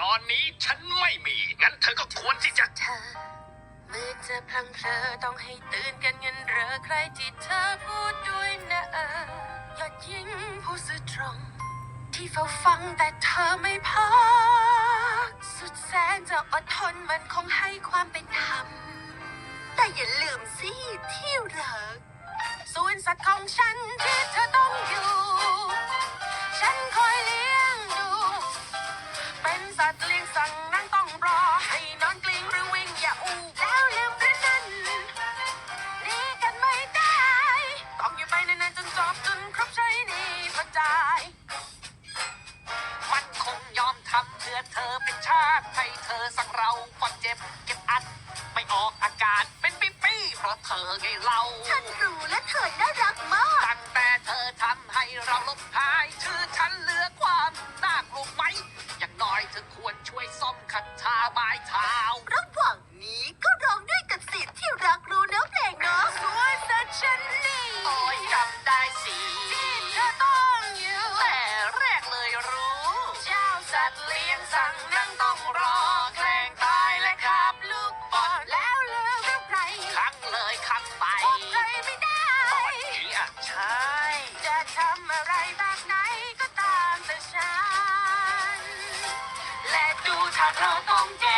ตอนนี้ฉันไม่มี งั้นเธอก็ควรที่จะ เธอมือจะพลังเพลอต้องให้ตื่นกันเงินเรอใครที่เธอพูดด้วยนะเออยอดยิ่งผู้สื่อตรง ที่เฝ้าฟังแต่เธอไม่พัก สุดแสนจะอดทนมันคงให้ความเป็นธรรม แต่อย่าลืมสิที่รักส่วนสัตว์ของฉันที่ เป็นสัตว์เลี้ยงสั่งนั่งต้องรอ ให้นอนกลิ้งหรือวิ่งอย่าอู้แล้วลืมกระนั้นหนีกันไม่ได้ต้องอยู่ไปนานๆจนจบจนครบใช้หนี่พอจ่าย มันคงยอมทำเพื่อเธอเป็นชาติให้เธอสั่งเราความเจ็บเก็บอัดไม่ออกอาการเป็นปีๆเพราะเธอไงเรา ฉันรู้และเธอน่ารักมาก อย่างน้อยเธอควรช่วยซ่อมขัดชาไม้เท้า ระหว่างนี้ก็ร้องด้วยกับเสียงที่รักรู้เนื้อเพลงเนาะสวยสัตว์ฉันนี่โอ้ยจำได้สิที่เธอต้องอยู่แต่แรกเลยรู้ เจ้าสัตว์เลี้ยงสั่งนั่งต้องามแต่ฉันและดูถ้าเราต้องเจ